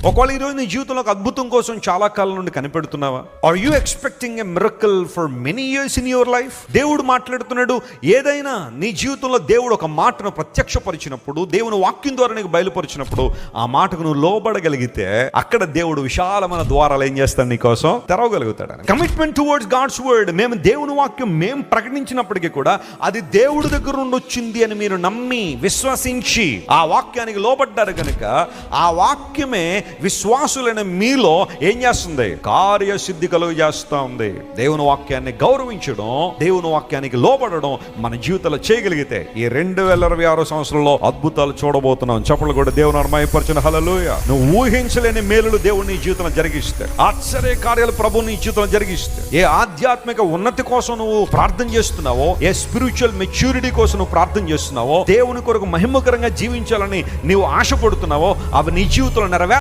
ఒకవేళ ఈరోజు నీ జీవితంలో ఒక అద్భుతం కోసం చాలా కాలం నుండి కనిపెడుతున్నావా? Are you expecting a miracle for many years in your life దేవుడు మాట్లాడుతున్నాడు ఏదైనా నీ జీవితంలో దేవుడు ఒక మాటను ప్రత్యక్షపరిచినప్పుడు దేవుని వాక్యం ద్వారా నీకు బయలుపరిచినప్పుడు ఆ మాటకు నువ్వు లోబడగలిగితే అక్కడ దేవుడు విశాలమైన ద్వారాలు ఏం చేస్తాడు నీకోసం తెరవగలుగుతాడు కమిట్మెంట్ టువర్డ్స్ గాడ్స్ వర్డ్ మేము దేవుని వాక్యం మేము ప్రకటించినప్పటికీ కూడా అది దేవుడి దగ్గర నుండి వచ్చింది అని మీరు నమ్మి విశ్వసించి ఆ వాక్యానికి లోబడ్డారు కనుక ఆ వాక్యమే విశ్వాసులైన మీలో ఏం చేస్తుంది? కార్యసిద్ధి కలుగు చేస్తా ఉంది. దేవుని వాక్యాన్ని గౌరవించడం దేవుని వాక్యానికి లోపడడం మన జీవితంలో చేయగలిగితే ఈ రెండు వేల ఇరవై ఆరో సంవత్సరంలో అద్భుతాలు చూడబోతున్నాం. చెప్పలు కూడా దేవుని అర్మయపరిచిన హలలుయ నువ్వు ఊహించలేని మేలులు దేవుని జీవితంలో జరిగిస్తే ఆశ్చర్య కార్యాలు ప్రభు నీ జీవితంలో జరిగిస్తే ఏ ఆధ్యాత్మిక ఉన్నతి కోసం నువ్వు ప్రార్థన చేస్తున్నావో ఏ స్పిరిచువల్ మెచ్యూరిటీ కోసం నువ్వు ప్రార్థన చేస్తున్నావో దేవుని కొరకు మహిమకరంగా జీవించాలని నీవు ఆశపడుతున్నావో అవి నీ జీవితంలో నెరవే